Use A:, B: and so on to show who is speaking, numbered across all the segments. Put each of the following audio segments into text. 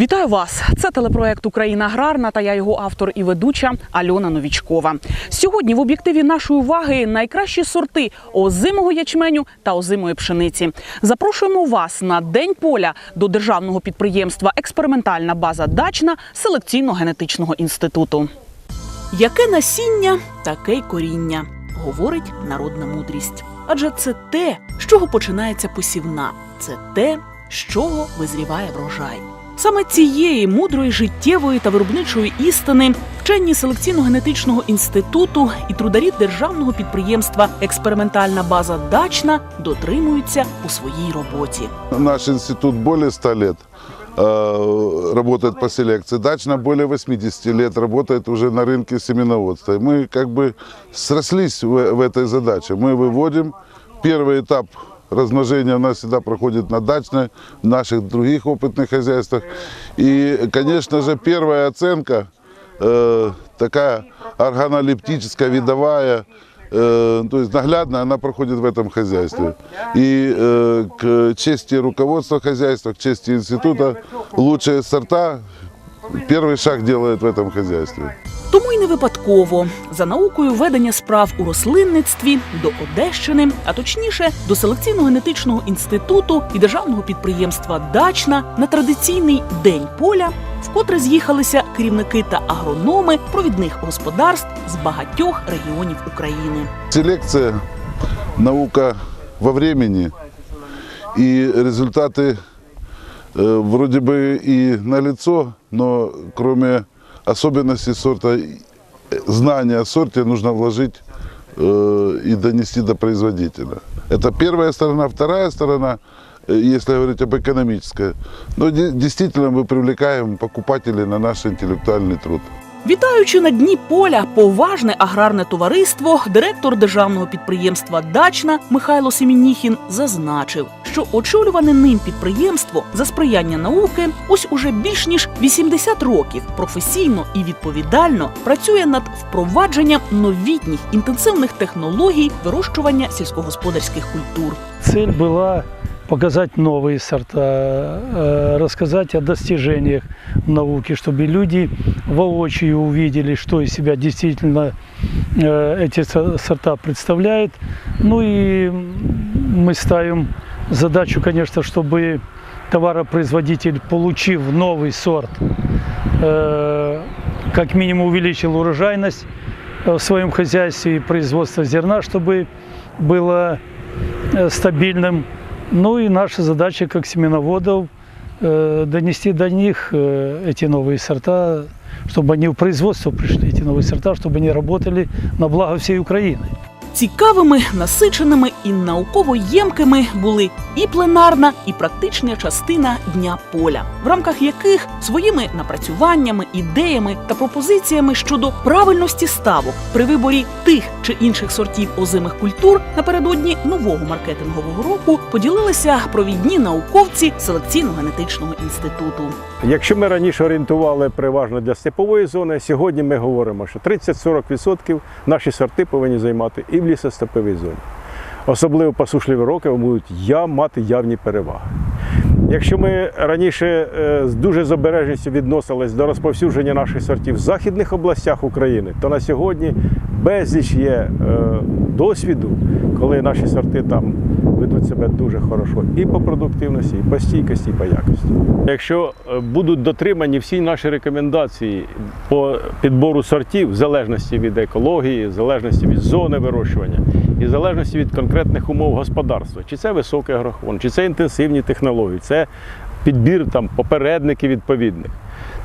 A: Вітаю вас! Це телепроект Україна аграрна та я його автор і ведуча Альона Новічкова. Сьогодні в об'єктиві нашої уваги найкращі сорти озимого ячменю та озимої пшениці. Запрошуємо вас на день поля до державного підприємства Експериментальна база дачна селекційно-генетичного інституту. Яке насіння, таке й коріння, говорить народна мудрість. Адже це те, з чого починається посівна, це те, з чого визріває врожай. Саме цієї мудрої життєвої та виробничої істини вчені селекційно-генетичного інституту і трударі державного підприємства Експериментальна база дачна дотримуються у своїй роботі.
B: Наш институт более 100 лет э, работает по селекции. Дачно более 80 лет работает уже на рынке семеноводства. И мы как бы срослись в, в этой задаче. Мы выводим первый этап размножения у нас всегда проходит на дачной, в наших других опытных хозяйствах. И, конечно же, первая оценка э, такая органолептическая, видовая, э, то есть наглядно она проходит в этом хозяйстве. И э, к чести руководства хозяйства, к чести института, лучшие сорта первый шаг делает в этом хозяйстве.
A: Тому й не випадково за наукою ведення справ у рослинництві до Одещини, а точніше до селекційно-генетичного інституту і державного підприємства Дачна на традиційний день поля, вкотре з'їхалися керівники та агрономи провідних господарств з багатьох регіонів України.
B: Селекция – наука во времени, и результаты э, вроде бы и налицо, но кроме особенностей сорта, э, знания о сорте нужно вложить э, и донести до производителя. Это первая сторона. Вторая сторона, э, если говорить об экономической, ну, де- действительно мы привлекаем покупателей на наш интеллектуальный труд.
A: Вітаючи на дні поля поважне аграрне товариство, директор державного підприємства Дачна Михайло Семініхін зазначив, що очолюване ним підприємство за сприяння науки ось уже більш ніж 80 років професійно і відповідально працює над впровадженням новітніх інтенсивних технологій вирощування сільськогосподарських культур.
C: Цель была показать новые сорта, э, рассказать о достижениях науки, чтобы люди воочию увидели, что из себя действительно э, эти со- сорта представляют. Ну и мы ставим задачу, конечно, чтобы товаропроизводитель, получив новый сорт, э, как минимум увеличил урожайность в своем хозяйстве и производство зерна, чтобы было стабильным. Ну и наша задача как семеноводов э, донести до них э, эти новые сорта, чтобы они в производство пришли, эти новые сорта, чтобы они работали на благо всей Украины.
A: Цікавими, насиченими і науково ємкими були і пленарна, і практична частина дня поля, в рамках яких своїми напрацюваннями, ідеями та пропозиціями щодо правильності ставок при виборі тих чи інших сортів озимих культур напередодні нового маркетингового року поділилися провідні науковці селекційно-генетичного інституту.
D: Якщо ми раніше орієнтували переважно для степової зони, сьогодні ми говоримо, що 30-40% наші сорти повинні займати і в лісостеповій зоні. Особливо посушливі роки будуть я мати явні переваги. Якщо ми раніше е, з дуже з обережністю відносились до розповсюдження наших сортів в західних областях України, то на сьогодні безліч є е, досвіду, коли наші сорти там ведуть себе дуже хорошо і по продуктивності, і по стійкості, і по якості. Якщо е, будуть дотримані всі наші рекомендації по підбору сортів, в залежності від екології, в залежності від зони вирощування і в залежності від конкретних умов господарства, чи це високий агрохон, чи це інтенсивні технології, це підбір там попередників відповідних,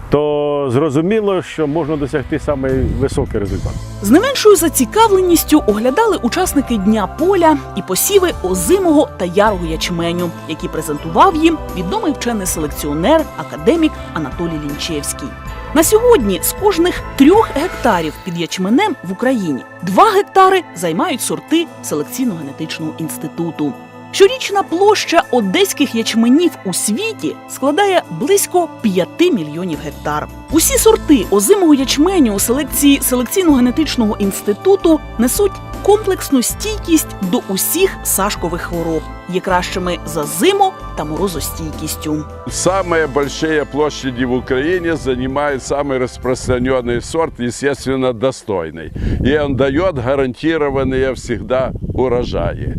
D: то зрозуміло, що можна досягти саме високий результат.
A: З не меншою зацікавленістю оглядали учасники дня поля і посіви озимого та ярого ячменю, які презентував їм відомий вчений селекціонер, академік Анатолій Лінчевський. На сьогодні з кожних трьох гектарів під ячменем в Україні два гектари займають сорти селекційно-генетичного інституту. Щорічна площа одеських ячменів у світі складає близько 5 мільйонів гектар. Усі сорти озимого ячменю у селекції селекційно-генетичного інституту несуть комплексну стійкість до усіх сашкових хвороб, є кращими за зиму та морозостійкістю.
E: Самые большие площади в Украине занимает самый распространенный сорт, естественно, достойный. И он дает гарантированные всегда урожаи.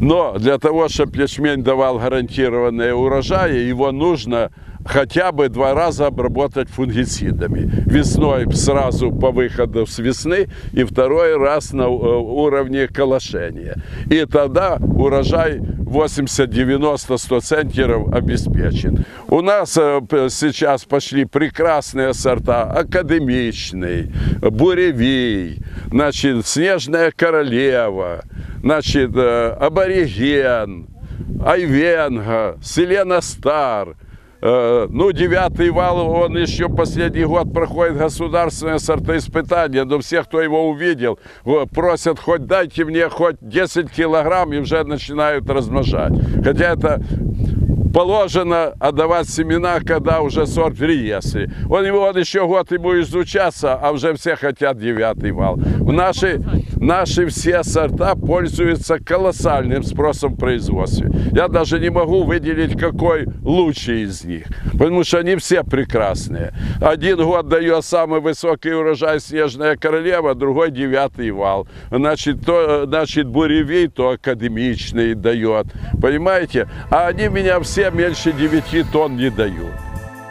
E: Но для того, чтобы ячмень давал гарантированные урожаи, его нужно хотя бы два раза обработать фунгицидами. Весной сразу по выходу с весны и второй раз на э, уровне колошения. И тогда урожай 80, 90, 100 центнеров обеспечен. У нас э, сейчас пошли прекрасные сорта. Академичный, буревий, значит, снежная королева, значит, э, абориген, айвенга, селена стар. Э, Ну, девятый вал, он еще последний год проходит государственное сортоиспытание, но все, кто его увидел, во- просят, хоть дайте мне хоть 10 килограмм, и уже начинают размножать. Хотя это положено отдавать семена, когда уже сорт в реестре. Он, он еще год ему изучаться, а уже все хотят девятый вал. В Наши, наши все сорта пользуются колоссальным спросом в производстве. Я даже не могу выделить, какой лучший из них, потому что они все прекрасные. Один год дает самый высокий урожай снежная королева, другой девятый вал. Значит, то, значит буревей, то академичный дает. Понимаете? А они меня все меньше 9 тонн не дают.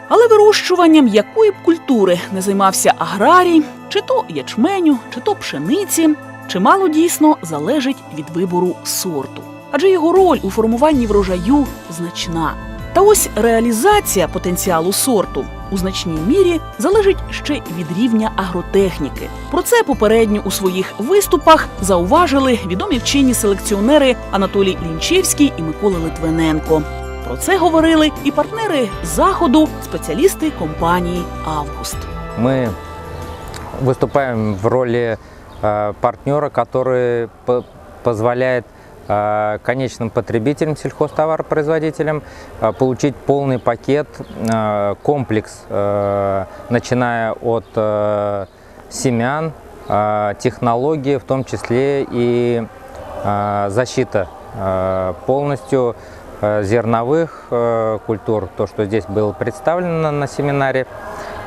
A: Але вирощуванням якої б культури не займався аграрій, чи то ячменю, чи то пшениці, чимало дійсно залежить від вибору сорту. Адже його роль у формуванні врожаю значна. Та ось реалізація потенціалу сорту у значній мірі залежить ще від рівня агротехніки. Про це попередньо у своїх виступах зауважили відомі вчені селекціонери Анатолій Лінчевський і Микола Литвиненко. Про це говорили і партнери заходу, спеціалісти компанії Август.
F: Мы выступаем в роли э, партнера, который по- позволяет э, конечным потребителям, сельхозтоваропроизводителям э, получить полный пакет, э, комплекс, э, начиная от э, семян, э, технологии, в том числе и э, защита э, полностью э, зерновых э, культур, то, что здесь было представлено на- на семинаре.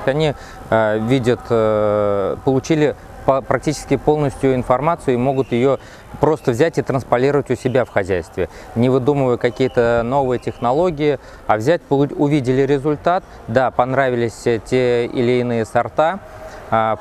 F: Они э, видят, э, получили по- практически полностью информацию и могут ее просто взять и трансполировать у себя в хозяйстве, не выдумывая какие-то новые технологии, а взять, увидели результат, да, понравились э, те или иные сорта,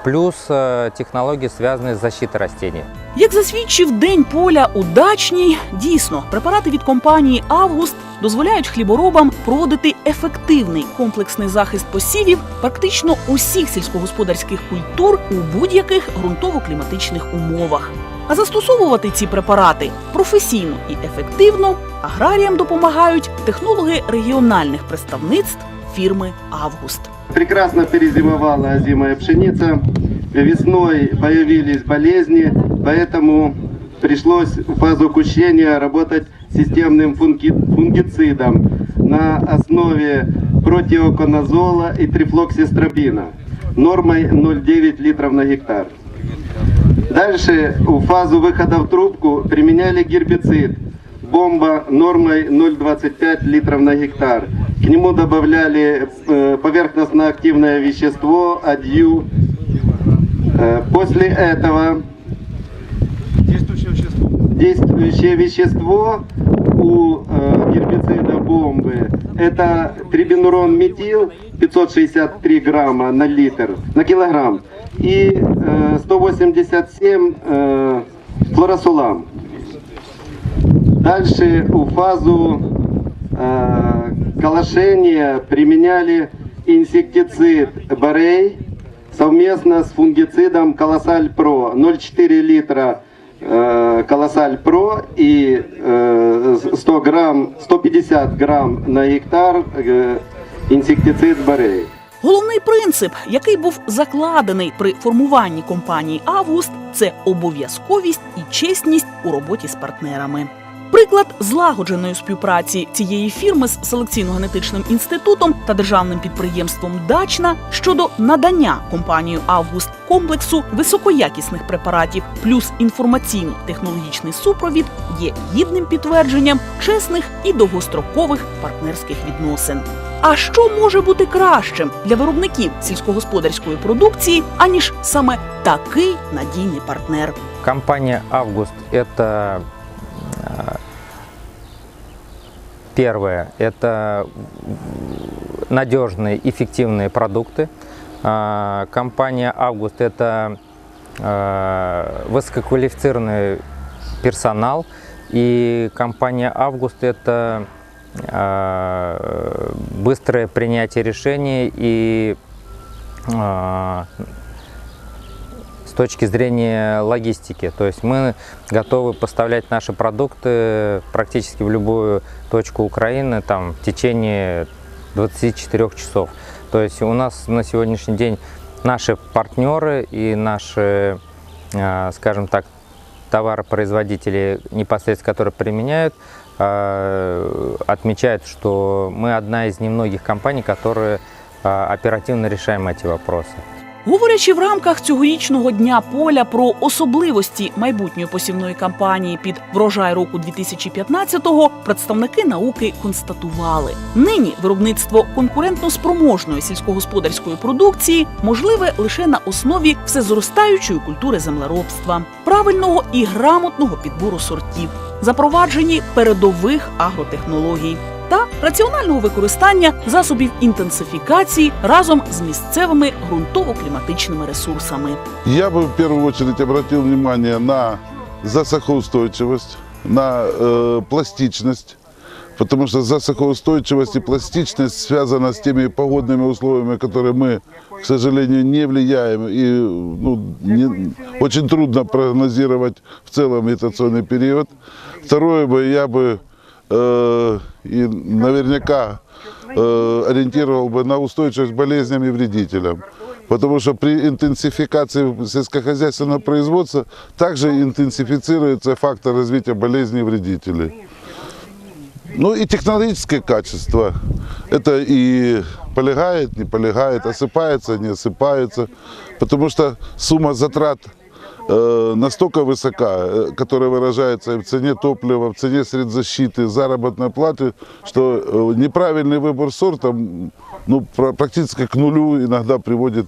F: плюс э, технологии, связанные с защитой растений.
A: Як засвідчив день поля у дачній, дійсно препарати від компанії Август дозволяють хліборобам проводити ефективний комплексний захист посівів практично усіх сільськогосподарських культур у будь-яких ґрунтово-кліматичних умовах. А застосовувати ці препарати професійно і ефективно аграріям допомагають технологи регіональних представництв фірми Август.
G: Прекрасно перезимовала озимая пшеница. Весной появились болезни, поэтому пришлось в фазу кущения работать системным фунги- фунгицидом на основе протиоконазола и трифлоксистропина нормой 0,9 литров на гектар. Дальше в фазу выхода в трубку применяли гербицид бомба нормой 0,25 литров на гектар. К нему добавляли э, поверхностно-активное вещество адью. Э, После этого действующее вещество у э, гербицида бомбы это трибинурон метил 563 грамма на литр на килограмм и э, 187 э, флоросулам. Дальше у фазу калашения применяли инсектицид Борей совместно с фунгицидом Колоссаль Про 0,4 литра э, Колоссаль Про и э, 100 грамм, 150 грамм на гектар э, инсектицид Борей.
A: Головний принцип, який був закладений при формуванні компанії Август, це обов'язковість і чесність у роботі з партнерами. Приклад злагодженої співпраці цієї фірми з селекційно-генетичним інститутом та державним підприємством Дачна щодо надання компанією Август комплексу високоякісних препаратів плюс інформаційно-технологічний супровід є гідним підтвердженням чесних і довгострокових партнерських відносин. А що може бути кращим для виробників сільськогосподарської продукції, аніж саме такий надійний партнер?
F: Компания «Август» – это первое, это надежные, эффективные продукты. А, Компания «Август» – это э, высококвалифицированный персонал. И компания «Август» – это э, быстрое принятие решений и с точки зрения логистики. То есть мы готовы поставлять наши продукты практически в любую точку Украины там, в течение 24 часов. То есть у нас на сегодняшний день наши партнеры и наши, э, скажем так, товаропроизводители, непосредственно которые применяют, э, отмечают, что мы одна из немногих компаний, которые э, оперативно решаем эти вопросы.
A: Говорячи в рамках цьогорічного дня поля про особливості майбутньої посівної кампанії під врожай року 2015-го, представники науки констатували: нині виробництво конкурентно спроможної сільськогосподарської продукції можливе лише на основі всезростаючої культури землеробства, правильного і грамотного підбору сортів, запровадженні передових агротехнологій та раціонального використання засобів інтенсифікації разом з місцевими ґрунтово-кліматичними ресурсами.
B: Я бы в первую очередь обратил внимание на засухоустойчивость, на э, пластичность, потому что засухоустойчивость и пластичность связана с теми погодными условиями, которые мы, к сожалению, не влияем. И ну, не- очень трудно прогнозировать в целом вегетационный период. Второе бы я бы э, и наверняка э, ориентировал бы на устойчивость к болезням и вредителям. Потому что при интенсификации сельскохозяйственного производства также интенсифицируется фактор развития болезней и вредителей. Ну и технологическое качество. Это и полегает, не полегает, осыпается, не осыпается. Потому что сумма затрат э, настолько высока, э, которая выражается и в цене топлива, в цене средств защиты, заработной платы, что э, неправильный выбор сорта м, ну, пра- практически к нулю иногда приводит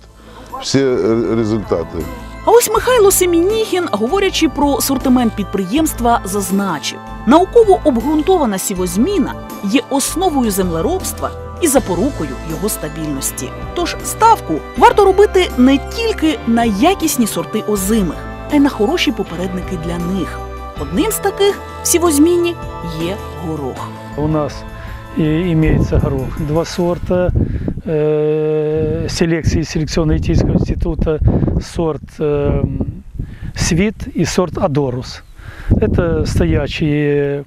B: все э, результаты.
A: А ось Михайло Семінігін, говорячи про сортимент підприємства, зазначив: науково обґрунтована сівозміна є основою землеробства і запорукою його стабільності. Тож ставку варто робити не тільки на якісні сорти озимих, а й на хороші попередники для них. Одним з таких в сівозміні є горох.
C: У нас и имеется горох. Два сорта э, селекции селекционно-этического института. Сорт э, Свит и сорт Адорус. Это стоячие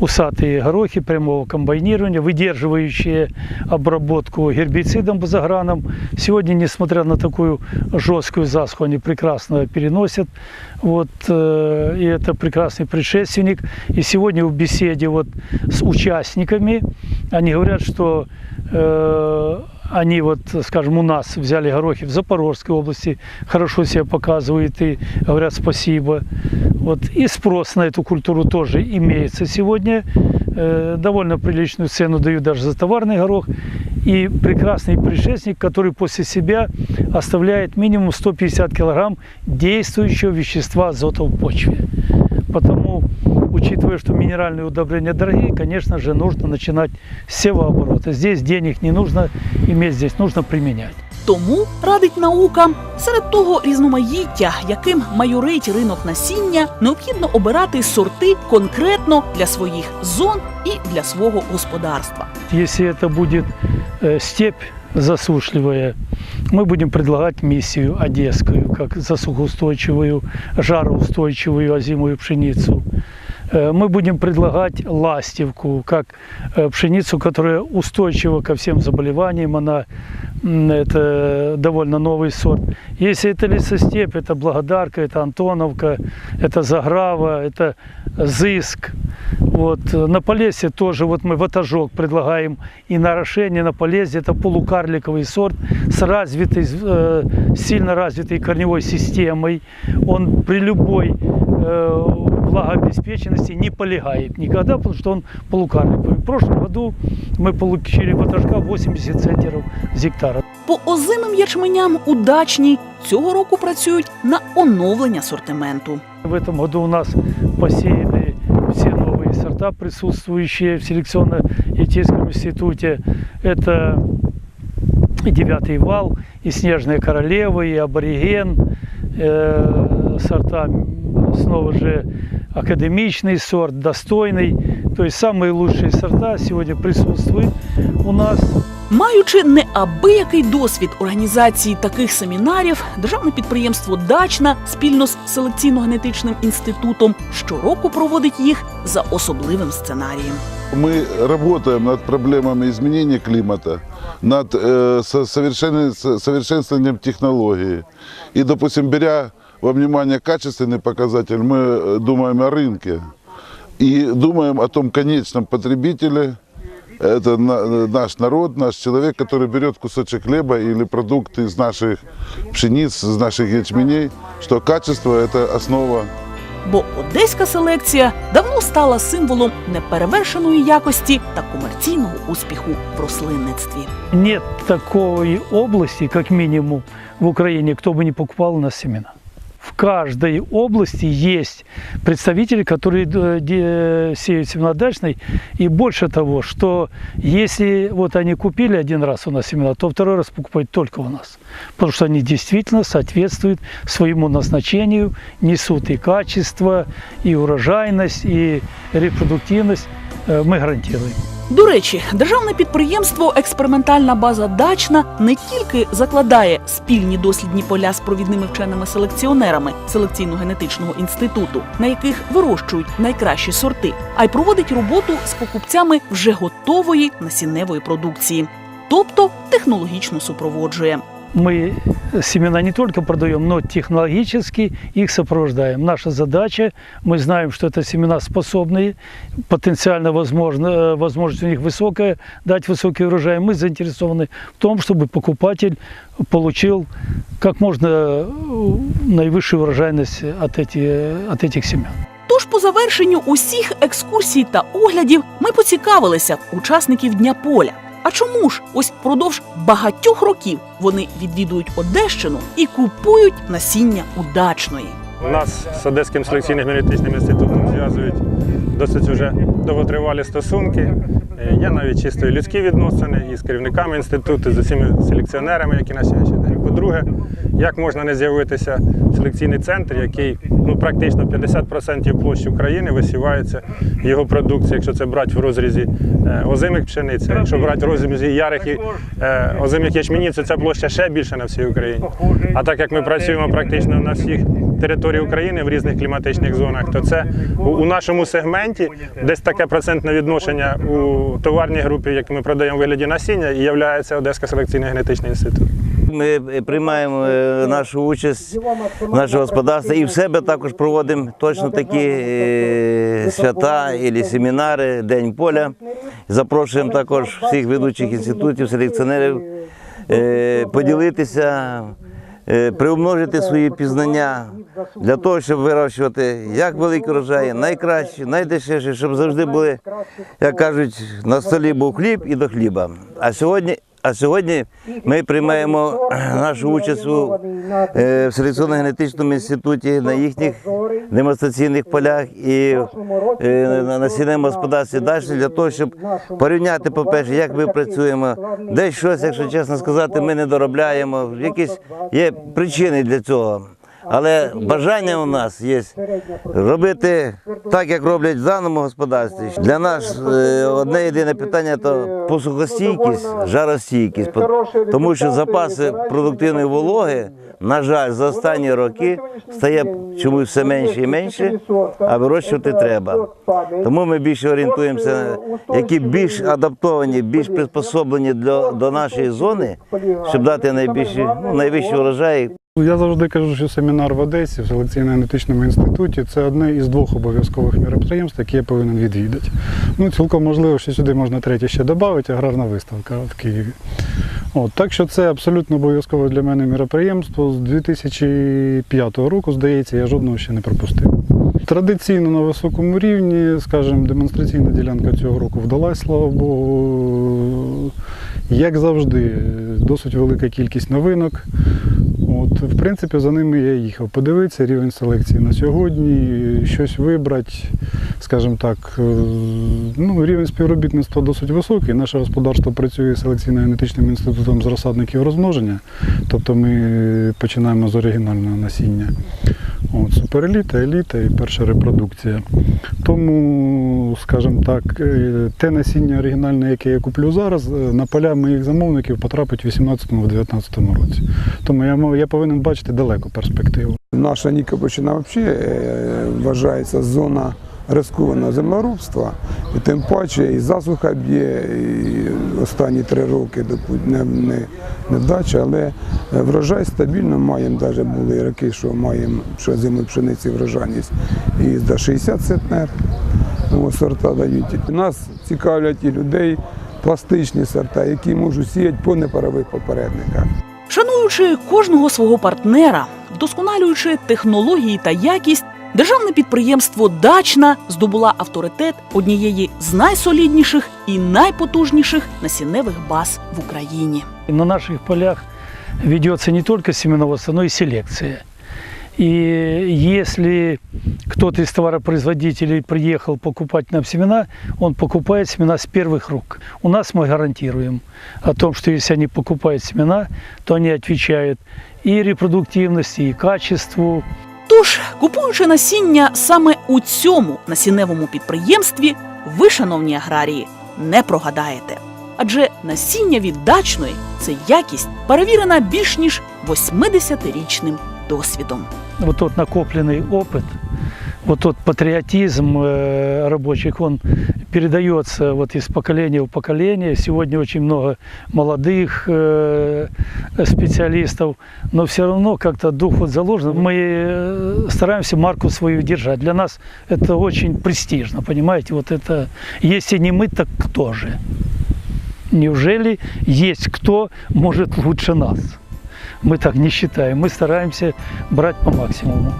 C: усатые горохи прямого комбайнирования, выдерживающие обработку гербицидом базограном. Сегодня, несмотря на такую жесткую засуху, они прекрасно переносят. Вот, э, и это прекрасный предшественник. И сегодня в беседе вот с участниками они говорят, что э, они вот, скажем, у нас взяли горохи в Запорожской области, хорошо себя показывают и говорят спасибо. Вот. И спрос на эту культуру тоже имеется сегодня. Э, довольно приличную цену дают даже за товарный горох. И прекрасный предшественник, который после себя оставляет минимум 150 килограмм действующего вещества азота в почве. Потому, учитывая, что минеральные удобрения дорогие, конечно же, нужно начинать с севооборота. Здесь денег не нужно иметь, здесь нужно применять.
A: Тому радить наука серед того різноманіття, яким майорить ринок насіння, необхідно обирати сорти конкретно для своїх зон і для свого господарства.
C: Если это будет э, степь засушливая, мы будем предлагать миссию одесскую, как засухоустойчивую, жароустойчивую озимую пшеницу. Э, Мы будем предлагать ластивку, как э, пшеницу, которая устойчива ко всем заболеваниям, она это довольно новый сорт. Если это лесостепь, это Благодарка, это Антоновка, это Заграва, это Зыск. Вот. э, На Полесье тоже вот мы ватажок предлагаем и на орошение на Полесье. Это полукарликовый сорт с развитой, сильно развитой корневой системой. Он при любой влагообеспеченности не полегает никогда, потому что он полукарликовый. В прошлом году мы получили ватажка 80 центнеров с гектара.
A: По озимим ячменям удачні цього року працюють на оновлення асортименту.
C: В этом году у нас посеяны все новые сорта, присутствующие в селекционно-этическом институте. Это и девятый вал, и снежная королева, и абориген, э, сорта снова же академичный сорт, достойный. То есть самые лучшие сорта сегодня присутствуют у нас.
A: Маючи неабиякий досвід організації таких семінарів, державне підприємство Дачна спільно з селекційно-генетичним інститутом щороку проводить їх за особливим сценарієм.
B: Мы работаем над проблемами изменения климата, над э, со- совершенни- со- совершенствованием технологии. И, допустим, беря во внимание качественный показатель, мы э, думаем о рынке и думаем о том конечном потребителе, это на- наш народ, наш человек, который берет кусочек хлеба или продукт из наших пшениц, из наших ячменей, что качество – это основа
A: Бо одеська селекція давно стала символом неперевершеної якості та комерційного успіху в рослинництві.
C: Нет такой области, как минимум, в Украине, кто бы не покупал у нас семена. В каждой области есть представители, которые э, сеют семена дачной. И больше того, что если вот они купили один раз у нас семена, то второй раз покупают только у нас. Потому что они действительно соответствуют своему назначению, несут и качество, и урожайность, и репродуктивность. Э, Мы гарантируем.
A: До речі, державне підприємство Експериментальна база Дачна не тільки закладає спільні дослідні поля з провідними вченими селекціонерами селекційно-генетичного інституту, на яких вирощують найкращі сорти, а й проводить роботу з покупцями вже готової насінневої продукції, тобто технологічно супроводжує
C: мы семена не только продаем, но технологически их сопровождаем. Наша задача, мы знаем, что это семена способные, потенциально возможно, э, возможность у них высокая, дать высокий урожай. Мы заинтересованы в том, чтобы покупатель получил как можно э, наивысшую урожайность от, эти, от этих семян.
A: Тож по завершенню усіх екскурсій та оглядів ми поцікавилися в учасників Дня поля. А чому ж ось впродовж багатьох років вони відвідують Одещину і купують насіння удачної?
H: Нас з Одеським селекційним генетичним інститутом зв'язують досить вже довготривалі стосунки. Я навіть чисто людські відносини і з керівниками інституту, з усіма селекціонерами, які наші. По-друге, як можна не з'явитися в селекційний центр, який ну, практично 50% площі України висівається його продукція, якщо це брати в розрізі е, озимих пшениць, якщо брати в розрізі ярих і е, озимих ячменів, то ця площа ще більша на всій Україні. А так як ми працюємо практично на всіх території України в різних кліматичних зонах, то це у, у нашому сегменті десь таке процентне відношення у товарній групі, яку ми продаємо в вигляді насіння, і є Одеська селекційний генетичний інститут.
I: Ми е, приймаємо е, нашу участь в наше господарство і в себе також проводимо точно такі е, свята і семінари, День поля. Запрошуємо також всіх ведучих інститутів, селекціонерів поділитися, приумножити свої пізнання для того, щоб вирощувати як великі урожаї, найкращі, найдешевші, щоб завжди були, як кажуть, на столі був хліб і до хліба. А сьогодні а сьогодні ми приймаємо нашу участь у е, в селекційно-генетичному інституті на їхніх демонстраційних полях і е, на насінному господарстві далі для того, щоб порівняти, по-перше, як ми працюємо, десь щось, якщо чесно сказати, ми не доробляємо. Якісь є причини для цього. Але бажання у нас є робити так, як роблять в даному господарстві. Для нас е, одне єдине питання то посухостійкість, жаростійкість. Тому що запаси продуктивної вологи, на жаль, за останні роки стає чомусь все менше і менше, а вирощувати треба. Тому ми більше орієнтуємося, які більш адаптовані, більш приспособлені для, до нашої зони, щоб дати найбільші, ну, найвищі урожаї.
J: Я завжди кажу, що семінар в Одесі в селекційно-аналітичному інституті це одне із двох обов'язкових міроприємств, які я повинен відвідати. Ну, цілком можливо, що сюди можна третє ще додати, аграрна виставка в Києві. От, так що це абсолютно обов'язкове для мене міроприємство. З 2005 року, здається, я жодного ще не пропустив. Традиційно на високому рівні, скажімо, демонстраційна ділянка цього року вдалась, слава Богу. Як завжди, досить велика кількість новинок. В принципі, за ними я їхав. Подивитися рівень селекції на сьогодні, щось вибрати, скажімо так, е, ну, рівень співробітництва досить високий. Наше господарство працює селекційно-генетичним інститутом з розсадників розмноження, тобто ми починаємо з оригінального насіння. От, супереліта, еліта і перша репродукція. Тому, скажімо так, е, те насіння оригінальне, яке я куплю зараз, е, на поля моїх замовників потрапить в 18-19 році. Тому я, я повинен бачити далеку перспективу.
K: Наша Нікопольщина взагалі е, вважається зона рискованого землеробства, і тим паче і засуха б'є, і останні три роки допу- не, не, невдача, але е, врожай стабільно маємо, навіть були роки, що маємо що зиму пшениці врожайність і до 60 центнер сорта дають. Нас цікавлять і людей пластичні сорта, які можуть сіяти по непарових попередниках.
A: Шануючи кожного свого партнера, вдосконалюючи технології та якість, державне підприємство Дачна здобула авторитет однієї з найсолідніших і найпотужніших насінневих баз в Україні.
C: На наших полях ведется не только семеноводство, но и селекция. И если кто-то из товаропроизводителей приехал покупать нам семена, он покупает семена с первых рук. У нас мы гарантируем о том, что если они покупают семена, то они отвечают и репродуктивности, и качеству,
A: Тож, купуючи насіння саме у цьому насінневому підприємстві, ви, шановні аграрії, не прогадаєте. Адже насіння від дачної це якість, перевірена більш ніж 80-річним досвідом.
C: вот тот накопленный опыт, вот тот патриотизм э, рабочих, он передается вот из поколения в поколение. Сегодня очень много молодых э, специалистов, но все равно как-то дух вот заложен. Мы э, стараемся марку свою держать. Для нас это очень престижно, понимаете? Вот это, если не мы, так кто же? Неужели есть кто может лучше нас? Мы так не считаем. Мы стараемся брать по максимуму.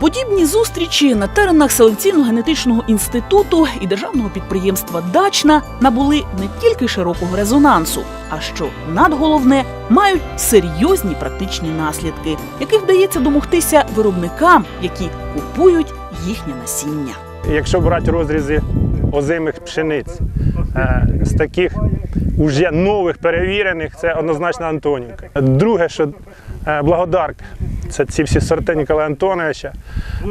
A: Подібні зустрічі на теренах селекційно-генетичного інституту і державного підприємства Дачна набули не тільки широкого резонансу, а що надголовне мають серйозні практичні наслідки, яких вдається домогтися виробникам, які купують їхнє насіння.
H: Якщо брати розрізи озимих пшениць е, з таких уже нових перевірених, це однозначно Антонівка. Друге, що е, благодарка, це ці всі сорти Ніколая Антоновича.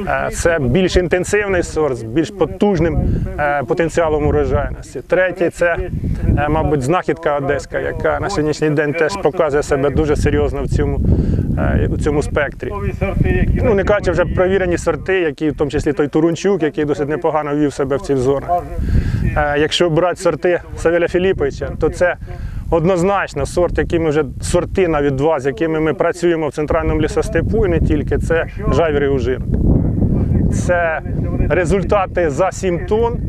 H: Е, Це більш інтенсивний сорт з більш потужним е, потенціалом урожайності. Третє це, мабуть, знахідка одеська, яка на сьогоднішній день теж показує себе дуже серйозно в цьому, у цьому спектрі. Ну, не кажучи вже провірені сорти, які в тому числі той Турунчук, який досить непогано вів себе в цих зонах. Якщо брати сорти Савеля Філіповича, то це однозначно сорт, який ми вже сорти навіть два, з якими ми працюємо в центральному лісостепу, і не тільки це жайвір і ужинок. Це результати за 7 тонн.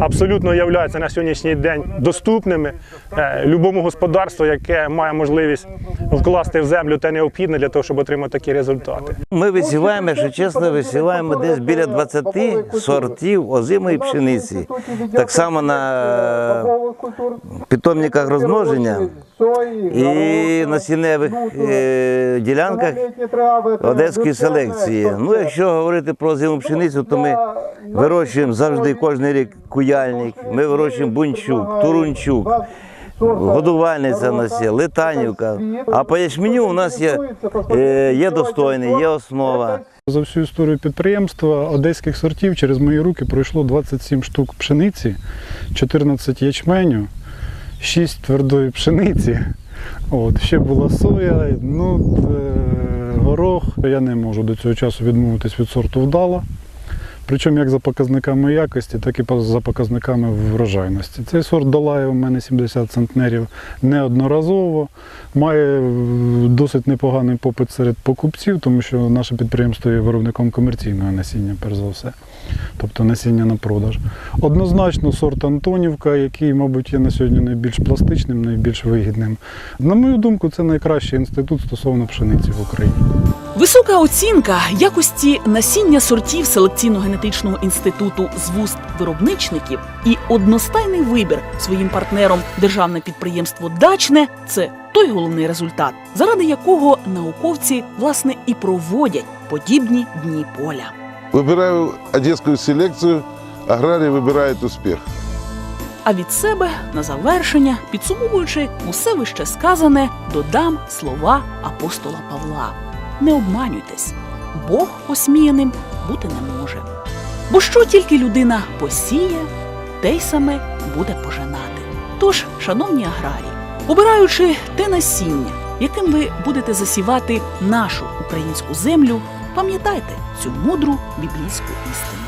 H: Абсолютно являються на сьогоднішній день доступними е, любому господарству, яке має можливість вкласти в землю те необхідне для того, щоб отримати такі результати.
I: Ми висіваємо, якщо чесно, висіваємо десь біля 20 сортів озимої пшениці. Так само на питомниках розмноження і на сіневих е, ділянках одеської селекції. Ну, якщо говорити про озиму пшеницю, то ми вирощуємо завжди кожен рік куяльник, ми вирощуємо бунчук, турунчук. годувальниця у нас є, летанівка. А по ячменю у нас є, е, є достойний, є основа.
J: За всю історію підприємства одеських сортів через мої руки пройшло 27 штук пшениці, 14 ячменю, 6 твердої пшениці. От, ще була соя, ну, горох. Я не можу до цього часу відмовитись від сорту вдала. Причому як за показниками якості, так і за показниками врожайності. Цей сорт долає у мене 70 центнерів неодноразово. Має е, досить непоганий попит серед покупців, тому що наше підприємство є виробником комерційного насіння, перш за все. Тобто насіння на продаж. Однозначно сорт Антонівка, який, мабуть, є на сьогодні найбільш пластичним, найбільш вигідним. На мою думку, це найкращий інститут стосовно пшениці в Україні.
A: Висока оцінка якості насіння сортів селекційно-генетичного інституту з вуст виробничників і одностайний вибір своїм партнером державне підприємство Дачне це той головний результат, заради якого науковці власне і проводять подібні дні поля.
B: Выбираю одесскую селекцию, аграрий выбирает успех.
A: А від себе на завершення, підсумовуючи усе вище сказане, додам слова апостола Павла: не обманюйтесь, Бог осміяним бути не може. Бо що тільки людина посіє, те й саме буде пожинати. Тож, шановні аграрії, обираючи те насіння, яким ви будете засівати нашу українську землю, пам'ятайте цю мудру біблійську істину.